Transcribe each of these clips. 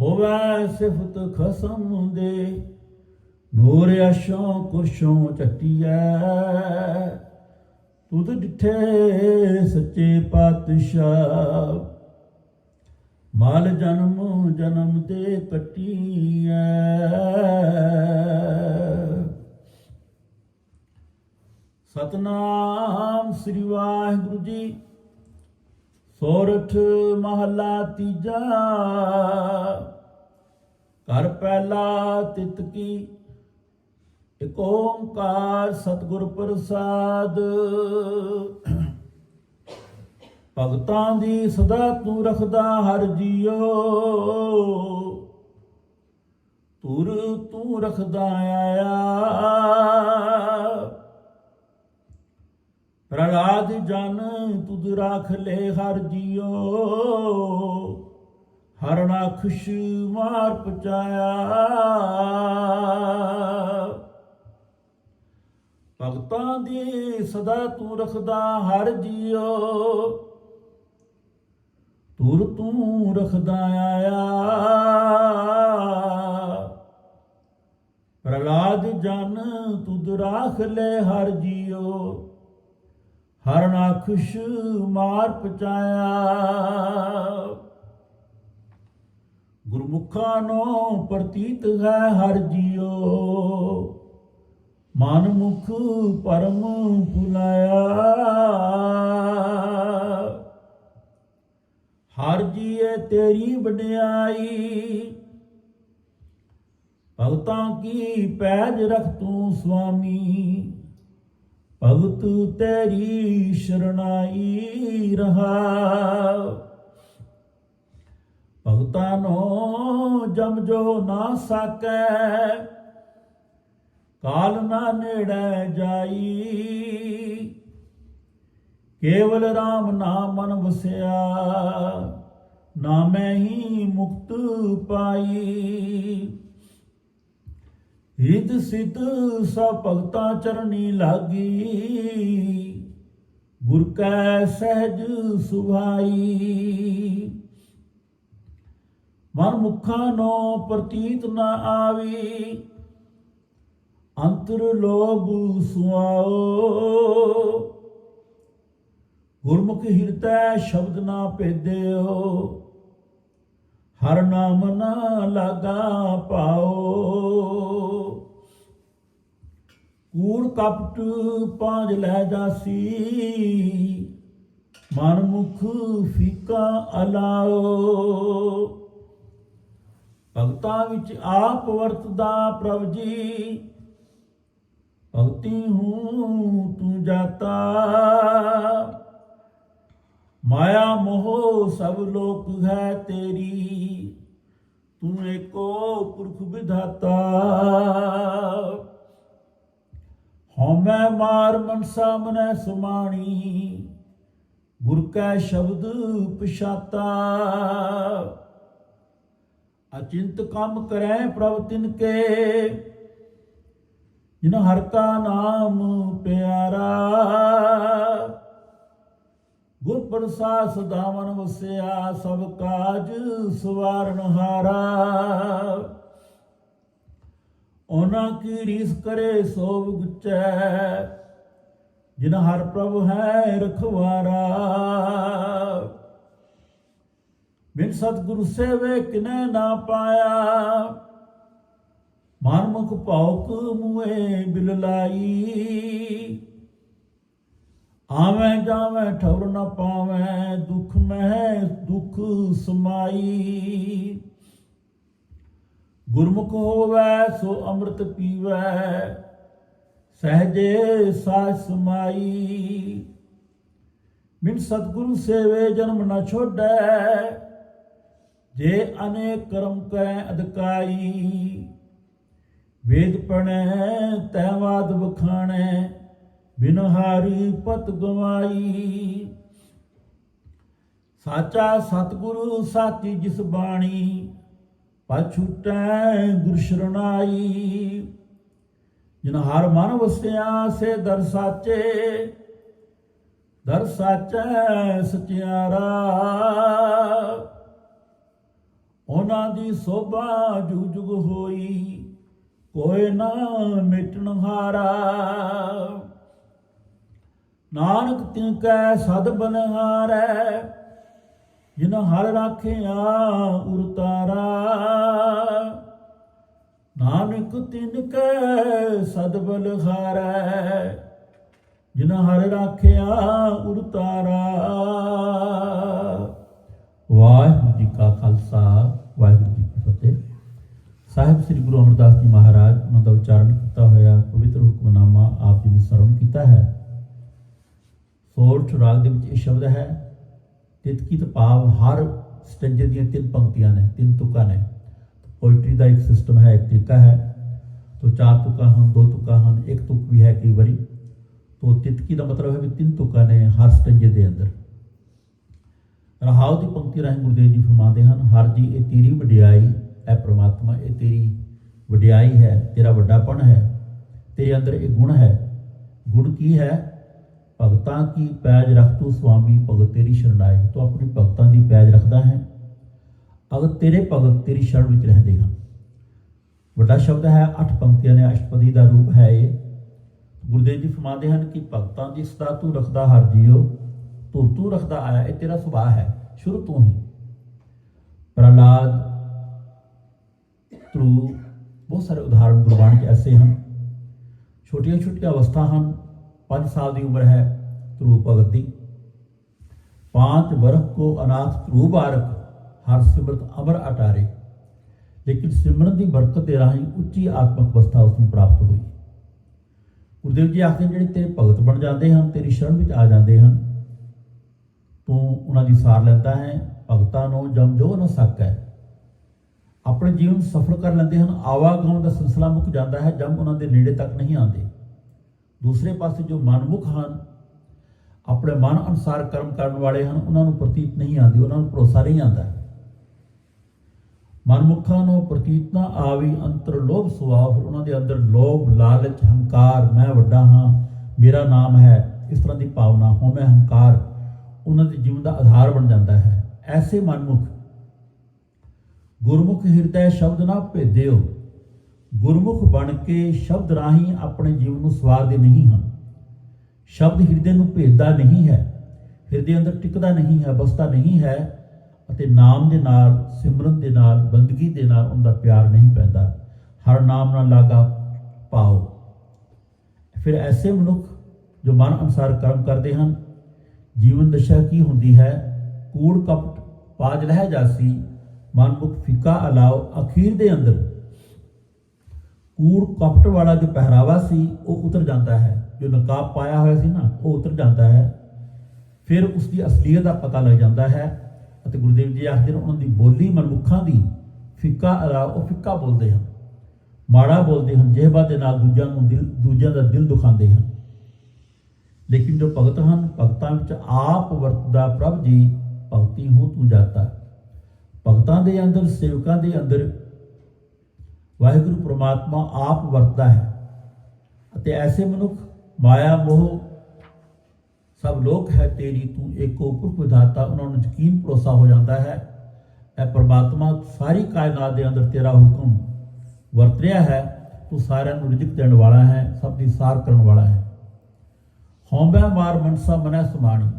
ਹੋਵੇ ਸਿਫਤ ਖਸਮ ਦੇ, ਨੂਰ ਅਸ਼ੋਂ ਕੁਰਸ਼ੋਂ ਚੱਟੀਐ। ਤੁਧ ਡਿਠੇ ਸੱਚੇ ਪਾਤਸ਼ਾਹ, ਮਾਲ ਜਨਮ ਜਨਮ ਤੇ ਕਟੀਐ। ਸਤਨਾਮ ਸ੍ਰੀ ਵਾਹਿਗੁਰੂ ਜੀ। ਸੋਰਠ ਮਹਲਾ ਤੀਜਾ। ਘਰ ਪਹਿਲਾ ਤਿਤ ਕੀ, ਇਕ ਓੰਕਾਰ ਸਤਿਗੁਰ ਪ੍ਰਸਾਦ। ਭਗਤਾਂ ਦੀ ਸਦਾ ਤੂੰ ਰਖਦਾ ਹਰ ਜੀਓ। ਤੁਰ ਤੂੰ ਰਖਦਾ ਆਇਆ। ਪ੍ਰਲਾਦ ਜਨ ਤੁਧ ਰਾਖ ਲੈ ਹਰ ਜੀਓ। ਹਰ ਖੁਸ਼ ਮਾਰ ਪਚਾਇਆ ਭਗਤਾਂ ਦੀ ਸਦਾ ਤੂੰ ਰਖਦਾ ਹਰ ਜੀਓ। ਤੁਰ ਤੂੰ ਰਖਦਾ ਆਇਆ। ਪ੍ਰਲਾਦ ਜਨ ਤੁਧ ਰਾਖ ਲੈ ਹਰ ਜੀਓ। ਹਰ ਨਾ ਖੁਸ਼ ਮਾਰ ਪਚਾਇਆ ਗੁਰਮੁਖਾਂ ਨੂੰ ਪ੍ਰਤੀਤ ਹੈ ਹਰ ਜੀਓ। ਮਨ ਮੁਖ ਪਰਮ ਭੁਲਾਇਆ। ਹਰ ਜੀਏ ਤੇਰੀ ਵਡਿਆਈ। ਭਗਤਾਂ ਕੀ ਪੈਜ ਰਖ ਤੂੰ ਸੁਆਮੀ? ਭਗਤ ਤੇਰੀ ਸ਼ਰਣਾਈ ਰਹਾ। ਭਗਤਾਂ ਨੂੰ ਜਮ ਜੋ ਨਾ ਸਕੈ, ਕਾਲ ਨਾ ਨੇੜੇ ਜਾਈ। ਕੇਵਲ RAM ਨਾਮ ਮਨ ਵਸਿਆ, ਨਾਮੈ ਹੀ ਮੁਕਤ ਪਾਈ। ਹਿਤ ਸਿਤ ਸਭ ਭਗਤਾਂ ਚਰਨੀ ਲਾਗੀ। ਗੁਰ ਕੈ ਸਹਿਜ ਸੁਭਾਈ। ਮਨ ਮੁਖਾਂ ਨੋ ਪ੍ਰਤੀਤ ਨਾ ਆਵੀ। ਅੰਤਰ ਲੋਭ ਸੁਆਓ। ਗੁਰਮੁਖ ਹਿਰਤੈ ਸ਼ਬਦ ਨਾ ਭੇਦਿਓ। ਹਰ ਨਾਮ ਨਾ ਲਾਗਾ ਪਾਓ। ਕੂੜ ਕਪਟ ਪਾਂਜ ਲੈ ਜਾਸੀ। ਮਨ ਮੁਖ ਫੀਕਾ ਅਲਾਓ। ਭਗਤਾਂ ਵਿੱਚ ਆਪ ਵਰਤਦਾ ਪ੍ਰਭ ਜੀ। ਭਗਤੀ ਹੂੰ ਤੂੰ ਜਾਤਾ। ਮਾਇਆ ਮੋਹ ਸਭ ਲੋਕ ਹੈ ਤੇਰੀ। ਤੂੰ ਏਕੋ ਪੁਰਖ ਵਿਧਾਤਾ। ਹਉਮੈ ਮਾਰ ਮਨਸਾ ਮਨੈ ਸੁਮਾਣੀ, ਗੁਰ ਕੈ ਸ਼ਬਦ ਪਛਾਤਾ। ਅਚਿੰਤ ਕੰਮ ਕਰੈ ਪ੍ਰਭ ਤਿਨ ਕੇ, ਜਿਨ ਹਰ ਕਾ ਨਾਮ ਪਿਆਰਾ। ਗੁਰ ਪ੍ਰਸਾਦ ਸਦਾ ਵਸਿਆ, ਸਭ ਕਾਜ ਸਵਾਰਨ ਹਾਰਾ। ਉਹਨਾਂ ਕੀ ਰੀਸ ਕਰੇ ਸੋਵ ਗੁਚੈ ਜਿਨ ਹਰ ਪ੍ਰਭ ਹੈ ਰਖਵਾਰਾ। ਬਿਨ ਸਤਿਗੁਰੂ ਸੇਵੇ ਕਿਨੇ ਨਾ ਪਾਇਆ। ਮਨਮੁਖ ਭੌਕ ਮੂਏ ਬਿਲ ਲਾਈ। ਆਵੇਂ ਜਾਵੇਂ ਠੌਰ ਨਾ ਪਾਵੇਂ, ਦੁਖ ਮਹਿ ਦੁਖ ਸਮਾਈ। ਗੁਰਮੁਖ ਹੋਵੇ ਸੋ ਅੰਮ੍ਰਿਤ ਪੀਵੇ, ਸਹਜੇ ਸਾਸ ਸਮਾਈ। ਮਿਨ ਸਤਿਗੁਰੂ ਸੇਵੇ ਜਨਮ ਨਾ ਛੋੜੈ, ਜੇ ਅਨੇਕ ਕਰਮ ਕਰੈ ਅਦਕਾਈ ਵੇਦ ਪੜੈ ਤੈਵਾਦ ਬਖਾਣੈ ਬਿਨ ਪਤ ਗਵਾਈ। ਸਾਚਾ ਸਤਿਗੁਰੂ ਸਾਚੀ ਜਿਸ ਬਾਣੀ ਪਛੁਟੈ ਗੁਰ ਸ਼ਰਣਾਈ ਜਿਨ ਹਰ ਮਨ ਵਸਿਆ ਸੇ ਦਰ ਸਾਚੇ, ਦਰ ਸਾਚੈ ਸਚਿਆਰਾ ਉਹਨਾਂ ਦੀ ਸੋਭਾ ਜੁਗ ਜੁਗ ਹੋਈ, ਕੋਈ ਨਾ ਮਿਟਣ ਹਾਰਾ। ਨਾਨਕ ਤਿਨ ਕੈ ਸਦ ਬਨਹਾਰੈ ਜਿਨ ਹਰ ਰਾਖਿਆ ਉਰਤਾਰਾ। ਨਾਨਕ ਤਿਨ ਕੈ ਸਦ ਬਲਹਾਰੈ। ਜਿਨ ਹਰ ਰਾਖਿਆ ਉਰਤਾਰਾ। ਵਾਹਿਗੁਰੂ ਜੀ ਕਾ ਖਾਲਸਾ, ਵਾਹਿਗੁਰੂ ਜੀ ਕੀ ਫਤਿਹ। ਸਾਹਿਬ ਸ੍ਰੀ ਗੁਰੂ ਅਮਰਦਾਸ ਜੀ ਮਹਾਰਾਜ, ਉਹਨਾਂ ਦਾ ਉਚਾਰਨ ਕੀਤਾ ਹੋਇਆ ਪਵਿੱਤਰ ਹੁਕਮਨਾਮਾ ਆਪ ਜੀ ਨੇ ਸਰਵਣ ਕੀਤਾ ਹੈ। ਸੋਰਠ ਰਾਗ ਦੇ ਵਿੱਚ ਇਹ ਸ਼ਬਦ ਹੈ ਤਿਤਕੀ ਤੇ ਭਾਵ ਹਰ ਸਟੰਜੇ ਦੀਆਂ ਤਿੰਨ ਪੰਕਤੀਆਂ ਨੇ, ਤਿੰਨ ਤੁਕਾਂ ਨੇ। ਪੋਇਟਰੀ ਦਾ ਇੱਕ ਸਿਸਟਮ ਹੈ, ਇੱਕ ਤਰੀਕਾ ਹੈ। ਤੋ ਚਾਰ ਤੁਕਾਂ ਹਨ, ਦੋ ਤੁਕਾਂ ਹਨ, ਇੱਕ ਤੁਕ ਵੀ ਹੈ ਕਈ ਵਾਰੀ। ਤੋ ਤਿਤਕੀ ਦਾ ਮਤਲਬ ਹੈ ਵੀ ਤਿੰਨ ਤੁਕਾਂ ਨੇ ਹਰ ਸਟੰਜੇ ਦੇ ਅੰਦਰ। ਰਹਾਉ ਦੀ ਪੰਕਤੀ ਰਾਹੀਂ ਗੁਰਦੇਵ ਜੀ ਫਰਮਾਉਂਦੇ ਹਨ, ਹਰ ਜੀ, ਇਹ ਤੇਰੀ ਵਡਿਆਈ ਹੈ ਪ੍ਰਮਾਤਮਾ, ਇਹ ਤੇਰੀ ਵਡਿਆਈ ਹੈ, ਤੇਰਾ ਵੱਡਾਪਣ ਹੈ, ਤੇਰੇ ਅੰਦਰ ਇਹ ਗੁਣ ਹੈ। ਗੁਣ ਕੀ ਹੈ? ਭਗਤਾਂ ਕੀ ਪੈਜ ਰਖ ਤੂੰ ਸੁਆਮੀ ਭਗਤ ਤੇਰੀ ਸ਼ਰਣਾਈ ਤੂੰ ਆਪਣੀ ਭਗਤਾਂ ਦੀ ਪੈਜ ਰੱਖਦਾ ਹੈ। ਅਗਰ ਤੇਰੇ ਭਗਤ ਤੇਰੀ ਸ਼ਰਨ ਵਿੱਚ ਰਹਿੰਦੇ ਹਨ। ਵੱਡਾ ਸ਼ਬਦ ਹੈ, ਅੱਠ ਪੰਕਤੀਆਂ ਨੇ ਅਸ਼ਟਪਦੀ ਦਾ ਰੂਪ ਹੈ ਇਹ। ਗੁਰਦੇਵ ਜੀ ਫਰਮਾਉਂਦੇ ਹਨ ਕਿ ਭਗਤਾਂ ਦੀ ਸਦਾ ਤੂੰ ਰੱਖਦਾ ਹਰ ਜੀਓ, ਤੂੰ ਤੂੰ ਰੱਖਦਾ ਆਇਆ, ਇਹ ਤੇਰਾ ਸੁਭਾਅ ਹੈ, ਸ਼ੁਰੂ ਤੋਂ ਹੀ। ਪ੍ਰਹਲਾਦ, ਤਰੂ, ਬਹੁਤ ਸਾਰੇ ਉਦਾਹਰਣ ਗੁਰਬਾਣੀ 'ਚ ਐਸੇ ਹਨ। ਛੋਟੀਆਂ ਛੋਟੀਆਂ ਅਵਸਥਾ ਹਨ 5 ਸਾਲ ਦੀ ਉਮਰ ਹੈ ਤਰੂ ਭਗਤ ਦੀ पांच वर्ष को अनाथ ध्रुव बारक हर सिमरत अमर अटारे ਲੇਕਿਨ ਸਿਮਰਨ ਦੀ ਬਰਕਤ ਦੇ ਰਾਹੀਂ ਉੱਚੀ ਆਤਮਿਕ ਅਵਸਥਾ ਉਸ ਨੂੰ ਪ੍ਰਾਪਤ ਹੋਈ ਗੁਰਦੇਵ ਜੀ ਆਖਦੇ ਨੇ ਜਿਹੜੇ ਤੇਰੇ ਭਗਤ ਬਣ ਜਾਂਦੇ ਹਨ ਤੇਰੀ ਸ਼ਰਨ ਵਿੱਚ ਆ ਜਾਂਦੇ ਹਨ ਤੂੰ ਉਹਨਾਂ ਦੀ ਸਾਰ ਲੈਂਦਾ ਹੈ ਭਗਤਾਂ ਨੂੰ ਜਮ ਜੋ ਨਾ ਸਕੈ ਆਪਣੇ ਜੀਵਨ ਨੂੰ ਸਫਲ ਕਰ ਲੈਂਦੇ ਹਨ ਆਵਾਗਮਨ ਦਾ ਸਿਲਸਿਲਾ ਮੁੱਕ ਜਾਂਦਾ ਹੈ ਜਮ ਉਹਨਾਂ ਦੇ ਨੇੜੇ ਤੱਕ ਨਹੀਂ ਆਉਂਦੇ ਦੂਸਰੇ ਪਾਸੇ ਜੋ ਮਨਮੁਖ ਹਨ, ਆਪਣੇ ਮਨ ਅਨੁਸਾਰ ਕਰਮ ਕਰਨ ਵਾਲੇ ਹਨ, ਉਹਨਾਂ ਨੂੰ ਪ੍ਰਤੀਤ ਨਹੀਂ ਆਉਂਦੀ, ਉਹਨਾਂ ਨੂੰ ਭਰੋਸਾ ਨਹੀਂ ਆਉਂਦਾ। ਮਨਮੁਖਾਂ ਨੂੰ ਪ੍ਰਤੀਤ ਨਾ ਆਵੀ, ਅੰਤਰ ਲੋਭ ਸੁਭਾਅ, ਫਿਰ ਉਹਨਾਂ ਦੇ ਅੰਦਰ ਲੋਭ, ਲਾਲਚ, ਹੰਕਾਰ, ਮੈਂ ਵੱਡਾ ਹਾਂ, ਮੇਰਾ ਨਾਮ ਹੈ, ਇਸ ਤਰ੍ਹਾਂ ਦੀ ਭਾਵਨਾ ਹੋਮੈ ਹੰਕਾਰ, ਉਹਨਾਂ ਦੇ ਜੀਵਨ ਦਾ ਆਧਾਰ ਬਣ ਜਾਂਦਾ ਹੈ। ਐਸੇ ਮਨਮੁਖ, ਗੁਰਮੁਖ ਹਿਰਦੈ ਸ਼ਬਦ ਨਾ ਭੇਦਿਓ ਗੁਰਮੁਖ ਬਣ ਕੇ ਸ਼ਬਦ ਰਾਹੀਂ ਆਪਣੇ ਜੀਵਨ ਨੂੰ ਸਵਾਰਦੇ ਨਹੀਂ ਹਨ। ਸ਼ਬਦ ਹਿਰਦੇ ਨੂੰ ਭੇਜਦਾ ਨਹੀਂ ਹੈ, ਹਿਰਦੇ ਅੰਦਰ ਟਿਕਦਾ ਨਹੀਂ ਹੈ, ਬਸਦਾ ਨਹੀਂ ਹੈ ਅਤੇ ਨਾਮ ਦੇ ਨਾਲ, ਸਿਮਰਨ ਦੇ ਨਾਲ, ਬੰਦਗੀ ਦੇ ਨਾਲ ਉਹਦਾ ਪਿਆਰ ਨਹੀਂ ਪੈਂਦਾ। ਹਰ ਨਾਮ ਨਾਲ ਲਾਗਾ ਪਾਓ। ਫਿਰ ਐਸੇ ਮਨੁੱਖ ਜੋ ਮਨ ਅਨੁਸਾਰ ਕਰਮ ਕਰਦੇ ਹਨ, ਜੀਵਨ ਦਸ਼ਾ ਕੀ ਹੁੰਦੀ ਹੈ? ਕੂੜ ਕਪਟ ਪਾਜ ਲਹਿ ਜਾਸੀ ਮਨਮੁਖ ਫਿੱਕਾ ਅਲਾਓ, ਅਖੀਰ ਦੇ ਅੰਦਰ ਕੂੜ ਕਪਟ ਵਾਲਾ ਜੋ ਪਹਿਰਾਵਾ ਸੀ, ਉਹ ਉਤਰ ਜਾਂਦਾ ਹੈ। ਜੋ ਨਕਾਬ ਪਾਇਆ ਹੋਇਆ ਸੀ ਨਾ, ਉਹ ਉਤਰ ਜਾਂਦਾ ਹੈ। ਫਿਰ ਉਸ ਦੀ ਅਸਲੀਅਤ ਦਾ ਪਤਾ ਲੱਗ ਜਾਂਦਾ ਹੈ ਅਤੇ ਗੁਰਦੇਵ ਜੀ ਆਖਦੇ ਨੇ, ਉਹਨਾਂ ਦੀ ਬੋਲੀ ਮਨਮੁਖਾਂ ਦੀ ਫਿੱਕਾ ਅਲਾ ਉਹ ਫਿੱਕਾ ਬੋਲਦੇ ਹਨ। ਮਾੜਾ ਬੋਲਦੇ ਹਨ, ਜਿਹਬਾ ਦੇ ਨਾਲ ਦੂਜਿਆਂ ਨੂੰ ਦਿਲ, ਦੂਜਿਆਂ ਦਾ ਦਿਲ ਦੁਖਾਉਂਦੇ ਹਨ। ਲੇਕਿਨ ਜੋ ਭਗਤ ਹਨ, ਭਗਤਾਂ ਵਿੱਚ ਆਪ ਵਰਤਦਾ ਪ੍ਰਭ ਜੀ, ਭਗਤੀ ਹੋ ਤੂੰ ਜਾਤਾ। ਭਗਤਾਂ ਦੇ ਅੰਦਰ, ਸੇਵਕਾਂ ਦੇ ਅੰਦਰ ਵਾਹਿਗੁਰੂ ਪ੍ਰਮਾਤਮਾ ਆਪ ਵਰਤਦਾ ਹੈ। ਅਤੇ ਐਸੇ ਮਨੁੱਖ, ਮਾਇਆ, ਮੋਹ ਸਭ ਲੋਕ ਹੈ, ਤੇਰੀ ਤੂੰ ਏਕੋ ਪੁਰਖ ਵਿਧਾਤਾ, ਉਹਨਾਂ ਨੂੰ ਯਕੀਨ ਭਰੋਸਾ ਹੋ ਜਾਂਦਾ ਹੈ। ਇਹ ਪ੍ਰਮਾਤਮਾ ਸਾਰੀ ਕਾਇਨਾਤ ਦੇ ਅੰਦਰ ਤੇਰਾ ਹੁਕਮ ਵਰਤ ਰਿਹਾ ਹੈ। ਤੂੰ ਸਾਰਿਆਂ ਨੂੰ ਰਿਜ਼ਕ ਦੇਣ ਵਾਲਾ ਹੈ, ਸਭ ਦੀ ਸਾਰ ਕਰਨ ਵਾਲਾ ਹੈ। ਹਉਮੈ ਮਾਰ ਮਨਸਾ ਮਨੈ ਸਮਾਣੀ।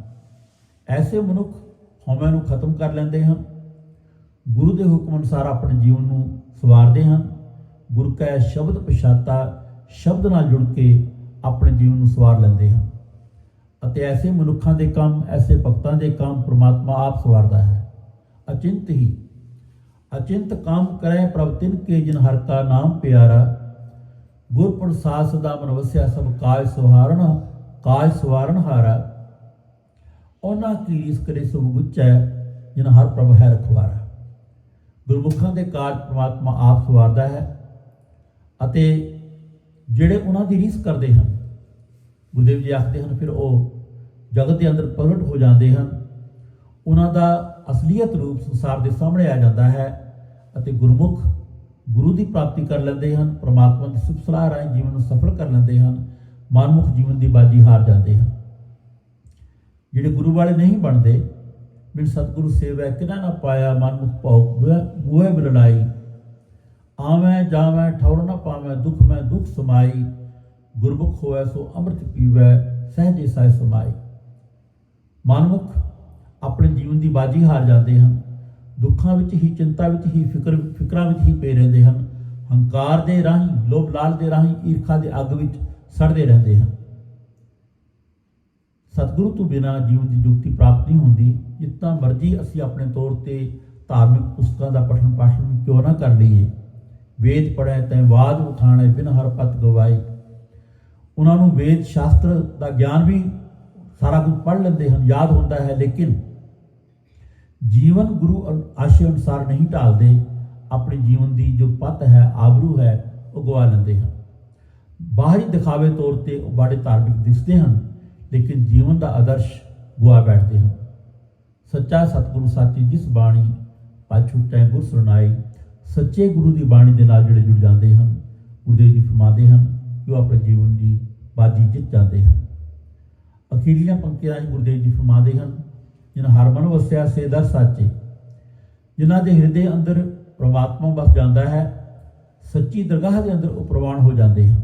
ਐਸੇ ਮਨੁੱਖ ਹਉਮੈ ਨੂੰ ਖਤਮ ਕਰ ਲੈਂਦੇ ਹਨ। ਗੁਰੂ ਦੇ ਹੁਕਮ ਅਨੁਸਾਰ ਆਪਣੇ ਜੀਵਨ ਨੂੰ ਸਵਾਰਦੇ ਹਨ। ਗੁਰੂ ਕੈ ਸ਼ਬਦ ਪਛਾਤਾ, ਸ਼ਬਦ ਨਾਲ ਜੁੜ ਕੇ ਆਪਣੇ ਜੀਵਨ ਨੂੰ ਸਵਾਰ ਲੈਂਦੇ ਹਨ ਅਤੇ ਐਸੇ ਮਨੁੱਖਾਂ ਦੇ ਕੰਮ, ਐਸੇ ਭਗਤਾਂ ਦੇ ਕੰਮ ਪ੍ਰਮਾਤਮਾ ਆਪ ਸਵਾਰਦਾ ਹੈ। ਅਚਿੰਤ ਹੀ। ਅਚਿੰਤ ਕੰਮ ਕਰੇ ਪ੍ਰਭ ਤਿਨ ਕੇ ਜਿਨ ਹਰ ਕਾ ਨਾਮ ਪਿਆਰਾ। ਗੁਰ ਪ੍ਰਸਾਦ ਸਦਾ ਮਨ ਵਸਿਆ, ਸਭ ਕਾਜ ਸੁਹਾਰਨ ਕਾਜ ਸਵਾਰਨ ਹਾਰਾ। ਉਹਨਾਂ ਕੀ ਰੀਸ ਕਰੇ ਸਭ ਗੁੱਚੈ ਜਿਨ ਹਰ ਪ੍ਰਭ ਹੈ ਰਖਵਾਰਾ। ਗੁਰਮੁਖਾਂ ਦੇ ਕਾਜ ਪ੍ਰਮਾਤਮਾ ਆਪ ਸਵਾਰਦਾ ਹੈ। ਅਤੇ ਜਿਹੜੇ ਉਹਨਾਂ ਦੀ ਰੀਸ ਕਰਦੇ ਹਨ, ਗੁਰਦੇਵ ਜੀ ਆਖਦੇ ਹਨ, ਫਿਰ ਉਹ ਜਗਤ ਦੇ ਅੰਦਰ ਪ੍ਰਗਟ ਹੋ ਜਾਂਦੇ ਹਨ। ਉਹਨਾਂ ਦਾ ਅਸਲੀਅਤ ਰੂਪ ਸੰਸਾਰ ਦੇ ਸਾਹਮਣੇ ਆ ਜਾਂਦਾ ਹੈ ਅਤੇ ਗੁਰਮੁਖ ਗੁਰੂ ਦੀ ਪ੍ਰਾਪਤੀ ਕਰ ਲੈਂਦੇ ਹਨ, ਪ੍ਰਮਾਤਮਾ ਦੀ ਸਿਫਤ ਸਲਾਹ ਰਾਹੀਂ ਜੀਵਨ ਨੂੰ ਸਫਲ ਕਰ ਲੈਂਦੇ ਹਨ, ਮਨਮੁਖ ਜੀਵਨ ਦੀ ਬਾਜੀ ਹਾਰ ਜਾਂਦੇ ਹਨ। ਜਿਹੜੇ ਗੁਰੂ ਵਾਲੇ ਨਹੀਂ ਬਣਦੇ, ਬਿਨ ਸਤਿਗੁਰੂ ਸੇਵੈ ਕਿਨਾ ਨਾ ਪਾਇਆ ਮਨ ਮੁਖ ਭਉ ਬੂਹੇ ਬਲੜਾਈ ਆਵੇਂ ਜਾਵੇਂ ਠੌਰ ਨਾ ਪਾਵੇਂ ਦੁਖ ਮੈਂ ਦੁਖ ਸਮਾਈ। ਗੁਰਮੁਖ ਹੋਵੇ ਸੋ ਅੰਮ੍ਰਿਤ ਪੀਵੈ, ਸਹਜੇ ਸਾਇ ਸਮਾਈ। ਮਨਮੁਖ ਆਪਣੇ ਜੀਵਨ ਦੀ ਬਾਜੀ ਹਾਰ ਜਾਂਦੇ ਹਨ। ਦੁੱਖਾਂ ਵਿੱਚ ਹੀ, ਚਿੰਤਾ ਵਿੱਚ ਹੀ, ਫਿਕਰ, ਫਿਕਰਾਂ ਵਿੱਚ ਹੀ ਪਏ ਰਹਿੰਦੇ ਹਨ। ਹੰਕਾਰ ਦੇ ਰਾਹੀਂ, ਲੋਭ ਲਾਲ ਦੇ ਰਾਹੀਂ, ਈਰਖਾ ਦੇ ਅੱਗ ਵਿੱਚ ਸੜਦੇ ਰਹਿੰਦੇ ਹਨ। ਸਤਿਗੁਰੂ ਤੋਂ ਬਿਨਾ ਜੀਵਨ ਦੀ ਜੁਗਤੀ ਪ੍ਰਾਪਤ ਨਹੀਂ ਹੁੰਦੀ। ਜਿੰਨਾ ਮਰਜ਼ੀ ਅਸੀਂ ਆਪਣੇ ਤੌਰ ਤੇ ਧਾਰਮਿਕ ਪੁਸਤਕਾਂ ਦਾ ਪਠਨ ਪਾਠਨ ਕਿਉਂ ਨਾ ਕਰ ਲਈਏ। ਵੇਦ ਪੜ੍ਹੈ ਤੈ ਬਾਦ ਉਠਾਣੇ ਬਿਨ ਹਰ ਪਤ ਗਵਾਈ। ਉਹਨਾਂ ਨੂੰ ਵੇਦ ਸ਼ਾਸਤਰ ਦਾ ਗਿਆਨ ਵੀ ਸਾਰਾ ਕੁਝ ਪੜ੍ਹ ਲੈਂਦੇ ਹਨ, ਯਾਦ ਹੁੰਦਾ ਹੈ, ਲੇਕਿਨ ਜੀਵਨ ਗੁਰੂ ਅਨ- ਆਸ਼ੇ ਅਨੁਸਾਰ ਨਹੀਂ ਢਾਲਦੇ। ਆਪਣੇ ਜੀਵਨ ਦੀ ਜੋ ਪਤ ਹੈ, ਆਬਰੂ ਹੈ, ਉਹ ਗਵਾ ਲੈਂਦੇ ਹਨ। ਬਾਹਰੀ ਦਿਖਾਵੇ ਤੌਰ ਤੇ ਉਹ ਬੜੇ ਧਾਰਮਿਕ ਦਿਸਦੇ ਹਨ, ਲੇਕਿਨ ਜੀਵਨ ਦਾ ਆਦਰਸ਼ ਗਵਾ ਬੈਠਦੇ ਹਨ। ਸੱਚਾ ਸਤਿਗੁਰੂ ਸਾਚੀ ਜਿਸ ਬਾਣੀ ਪਾਛੁਟੈ ਗੁਰ ਸੁਣਾਈ ਸੱਚੇ ਗੁਰੂ ਦੀ ਬਾਣੀ ਦੇ ਨਾਲ ਜਿਹੜੇ ਜੁੜ ਜਾਂਦੇ ਹਨ, ਗੁਰਦੇਵ ਜੀ ਫਰਮਾਉਂਦੇ ਹਨ ਕਿ ਉਹ ਆਪਣੇ ਜੀਵਨ ਦੀ ਬਾਜੀ ਜਿੱਤ ਜਾਂਦੇ ਹਨ। ਅਖੀਰਲੀਆਂ ਪੰਕਤੀਆਂ ਵਿੱਚ ਗੁਰਦੇਵ ਜੀ ਫਰਮਾਉਂਦੇ ਹਨ, ਜਿਨ੍ਹਾਂ ਹਰਮਨ ਵਸਿਆ ਸੇ ਦਰ ਸਾਚੇ, ਜਿਨ੍ਹਾਂ ਦੇ ਹਿਰਦੇ ਅੰਦਰ ਪ੍ਰਮਾਤਮਾ ਵਸ ਜਾਂਦਾ ਹੈ, ਸੱਚੀ ਦਰਗਾਹ ਦੇ ਅੰਦਰ ਉਹ ਪ੍ਰਵਾਨ ਹੋ ਜਾਂਦੇ ਹਨ।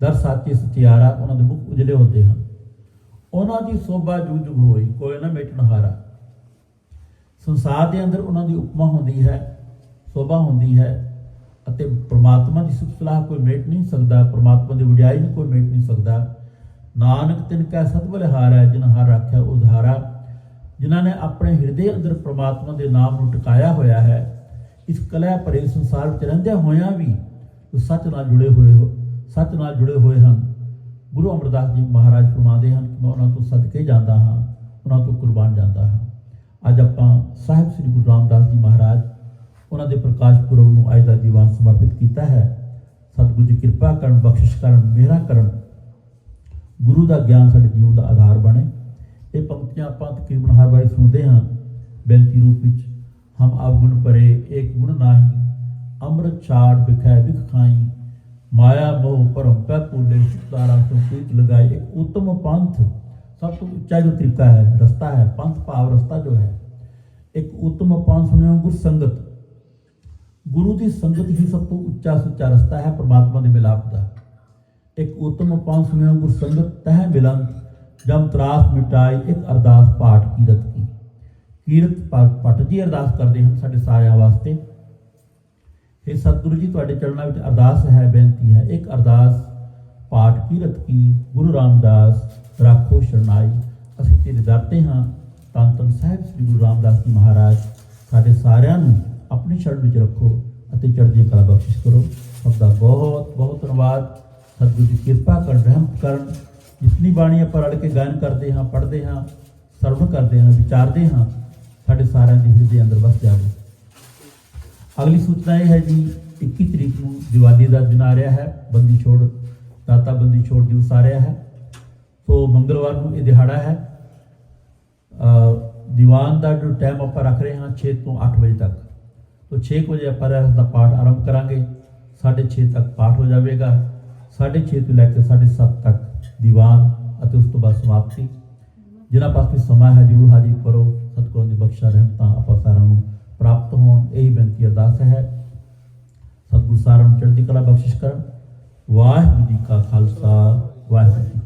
ਦਰ ਸਾਚੇ ਸਤਿਆਰਾ ਉਹਨਾਂ ਦੇ ਮੁਖ ਉਜਲੇ ਹੁੰਦੇ ਹਨ। ਉਹਨਾਂ ਦੀ ਸੋਭਾ ਜੁਗ ਜੁਗ ਹੋਈ, ਕੋਈ ਨਾ ਮੇਟਣ ਹਾਰਾ। ਸੰਸਾਰ ਦੇ ਅੰਦਰ ਉਹਨਾਂ ਦੀ ਉਪਮਾ ਹੁੰਦੀ ਹੈ ਸੋਭਾ ਹੁੰਦੀ ਹੈ ਅਤੇ ਪ੍ਰਮਾਤਮਾ ਦੀ ਸੁਖ ਸਲਾਹ ਕੋਈ ਮੇਟ ਨਹੀਂ ਸਕਦਾ, ਪ੍ਰਮਾਤਮਾ ਦੀ ਵਡਿਆਈ ਨੂੰ ਕੋਈ ਮੇਟ ਨਹੀਂ ਸਕਦਾ। ਨਾਨਕ ਤਿਨ ਕੈ ਸਤਿ ਹਾਰਾ ਜਿਨ ਹਰ ਰੱਖਿਆ ਉਧਾਰਾ। ਜਿਨ੍ਹਾਂ ਨੇ ਆਪਣੇ ਹਿਰਦੇ ਅੰਦਰ ਪ੍ਰਮਾਤਮਾ ਦੇ ਨਾਮ ਨੂੰ ਟਿਕਾਇਆ ਹੋਇਆ ਹੈ, ਇਸ ਕਲਾ ਭਰੇ ਸੰਸਾਰ ਵਿੱਚ ਰਹਿੰਦਿਆਂ ਹੋਇਆਂ ਵੀ ਉਹ ਸੱਚ ਨਾਲ ਜੁੜੇ ਹੋਏ ਹੋ, ਸੱਚ ਨਾਲ ਜੁੜੇ ਹੋਏ ਹਨ। ਗੁਰੂ ਅਮਰਦਾਸ ਜੀ ਮਹਾਰਾਜ ਫਰਮਾਉਂਦੇ ਹਨ ਕਿ ਮੈਂ ਉਹਨਾਂ ਤੋਂ ਸਦਕੇ ਜਾਂਦਾ ਹਾਂ, ਉਹਨਾਂ ਤੋਂ ਕੁਰਬਾਨ ਜਾਂਦਾ ਹਾਂ। ਅੱਜ ਆਪਾਂ ਸਾਹਿਬ ਸ੍ਰੀ ਗੁਰੂ ਰਾਮਦਾਸ ਜੀ ਮਹਾਰਾਜ ਉਹਨਾਂ ਦੇ ਪ੍ਰਕਾਸ਼ ਪੁਰਬ ਨੂੰ ਅੱਜ ਦਾ ਦੀਵਾਨ ਸਮਰਪਿਤ ਕੀਤਾ ਹੈ। ਸਤਿਗੁਰੂ ਜੀ ਕਿਰਪਾ ਕਰਨ, ਬਖਸ਼ਿਸ਼ ਕਰਨ, ਮਿਹਰਾਂ ਕਰਨ। ਗੁਰੂ ਦਾ ਗਿਆਨ ਸਾਡੇ ਜੀਵਨ ਦਾ ਆਧਾਰ ਬਣੇ। ਇਹ ਪੰਕਤੀਆਂ ਆਪਾਂ ਤਕਰੀਬਨ ਹਰ ਵਾਰੀ ਸੁਣਦੇ ਹਾਂ। ਬੇਨਤੀ ਰੂਪ ਵਿੱਚ, ਹਮ ਆਪ ਗੁਣ ਪਰੇ ਏਕ ਗੁਣ ਨਾਹੀ, ਅੰਮ੍ਰਿਤ ਛਾੜ ਵਿਖੈ ਵਿਖ ਖਾਈ, ਮਾਇਆ ਮੋਹ ਪਰਮ ਪੈ ਪੂਲੇ ਸੁਤਾਰਾ ਤੋਂ ਪ੍ਰੀਤ ਲਗਾਈ। ਇੱਕ ਉੱਤਮ ਪੰਥ ਸਭ ਤੋਂ ਉੱਚਾ ਜੋ ਤਰੀਕਾ ਹੈ, ਰਸਤਾ ਹੈ, ਪੰਥ ਭਾਵ ਰਸਤਾ ਜੋ ਹੈ। ਇੱਕ ਉੱਤਮ ਪੰਥ ਸੁਣਿਓ ਗੁਰ ਸੰਗਤ ਗੁਰੂ ਦੀ ਸੰਗਤ ਹੀ ਸਭ ਤੋਂ ਉੱਚਾ ਸੁੱਚਾ ਰਸਤਾ ਹੈ, ਪ੍ਰਮਾਤਮਾ ਦੇ ਮਿਲਾਪ ਦਾ। ਇੱਕ ਉੱਤਮ ਪੰਥ ਸੁਣਿਓ ਗੁਰ ਸੰਗਤ ਤਹਿ ਮਿਲਨ, ਜਮ ਤਰਾਸ ਮਿਟਾਈ, ਇੱਕ ਅਰਦਾਸ ਪਾਠ ਕੀਰਤ ਕੀ। ਕੀਰਤ ਪਾ- ਪਟ ਜੀ ਅਰਦਾਸ ਕਰਦੇ ਹਨ ਸਾਡੇ ਸਾਰਿਆਂ ਵਾਸਤੇ। ਇਹ ਸਤਿਗੁਰੂ ਜੀ, ਤੁਹਾਡੇ ਚਰਨਾਂ ਵਿੱਚ ਅਰਦਾਸ ਹੈ, ਬੇਨਤੀ ਹੈ। ਇੱਕ ਅਰਦਾਸ ਪਾਠ ਕੀਰਤ ਕੀ, ਗੁਰੂ ਰਾਮਦਾਸ ਰਾਖੋ ਸ਼ਰਨਾਈ। ਅਸੀਂ ਤੇਰੇ ਦਰ ਤੇ ਹਾਂ। ਤਨ ਤਨ ਸਾਹਿਬ ਸ੍ਰੀ ਗੁਰੂ ਰਾਮਦਾਸ ਜੀ ਮਹਾਰਾਜ, ਸਾਡੇ ਸਾਰਿਆਂ ਨੂੰ ਆਪਣੀ ਸ਼ਰਨ ਵਿੱਚ ਰੱਖੋ ਅਤੇ ਚੜ੍ਹਦੀ ਕਲਾ ਬਖਸ਼ਿਸ਼ ਕਰੋ। ਸਭ ਦਾ ਬਹੁਤ ਬਹੁਤ ਧੰਨਵਾਦ। ਸਤਿਗੁਰੂ ਦੀ ਕਿਰਪਾ ਕਰਨ ਰਹਿਮ ਕਰਨ। ਜਿਤਨੀ ਬਾਣੀ ਆਪਾਂ ਰਲ ਕੇ ਗਾਇਨ ਕਰਦੇ ਹਾਂ, ਪੜ੍ਹਦੇ ਹਾਂ, ਸਰਵਣ ਕਰਦੇ ਹਾਂ, ਵਿਚਾਰਦੇ ਹਾਂ, ਸਾਡੇ ਸਾਰਿਆਂ ਦੇ ਹਿਰਦੇ ਅੰਦਰ ਵਸ ਜਾਵੇ। ਅਗਲੀ ਸੂਚਨਾ ਇਹ ਹੈ ਜੀ 21 ਤਰੀਕ ਨੂੰ ਦੀਵਾਲੀ ਦਾ ਦਿਨ ਆ ਰਿਹਾ ਹੈ, ਬੰਦੀ ਛੋੜ, ਦਾਤਾ ਬੰਦੀ ਛੋੜ ਦਿਵਸ ਆ ਰਿਹਾ ਹੈ। ਸੋ ਮੰਗਲਵਾਰ ਨੂੰ ਇਹ ਦਿਹਾੜਾ ਹੈ। ਦੀਵਾਨ ਦਾ ਜੋ ਟਾਈਮ ਆਪਾਂ ਰੱਖ ਰਹੇ ਹਾਂ 6 ਤੋਂ 8 ਵਜੇ ਤੱਕ। ਤੋਂ 6 ਵਜੇ ਆਪਾਂ ਰਹਿਸ ਦਾ ਪਾਠ ਆਰੰਭ ਕਰਾਂਗੇ। 6:30 ਤੱਕ ਪਾਠ ਹੋ ਜਾਵੇਗਾ। 6:30 ਤੋਂ ਲੈ ਕੇ 7:30 ਤੱਕ ਦੀਵਾਨ ਅਤੇ ਉਸ ਤੋਂ ਬਾਅਦ ਸਮਾਪਤੀ। ਜਿਨ੍ਹਾਂ ਪਾਸ ਵੀ ਸਮਾਂ ਹੈ, ਜਰੂਰ ਹਾਜ਼ਰ ਕਰੋ ਸਤਿਗੁਰਾਂ ਦੀ ਬਖਸ਼ਾ ਰਹਿਮਤਾਂ ਆਪਾਂ ਸਾਰਿਆਂ ਨੂੰ ਪ੍ਰਾਪਤ ਹੋਣ। ਇਹੀ ਬੇਨਤੀ ਅਰਦਾਸ ਹੈ। ਸਤਿਗੁਰੂ ਸਾਰਿਆਂ ਨੂੰ ਚੜ੍ਹਦੀ ਕਲਾ ਬਖਸ਼ਿਸ਼ ਕਰਨ। ਵਾਹਿਗੁਰੂ ਜੀ ਕਾ ਖਾਲਸਾ, ਵਾਹਿਗੁਰੂ ਜੀ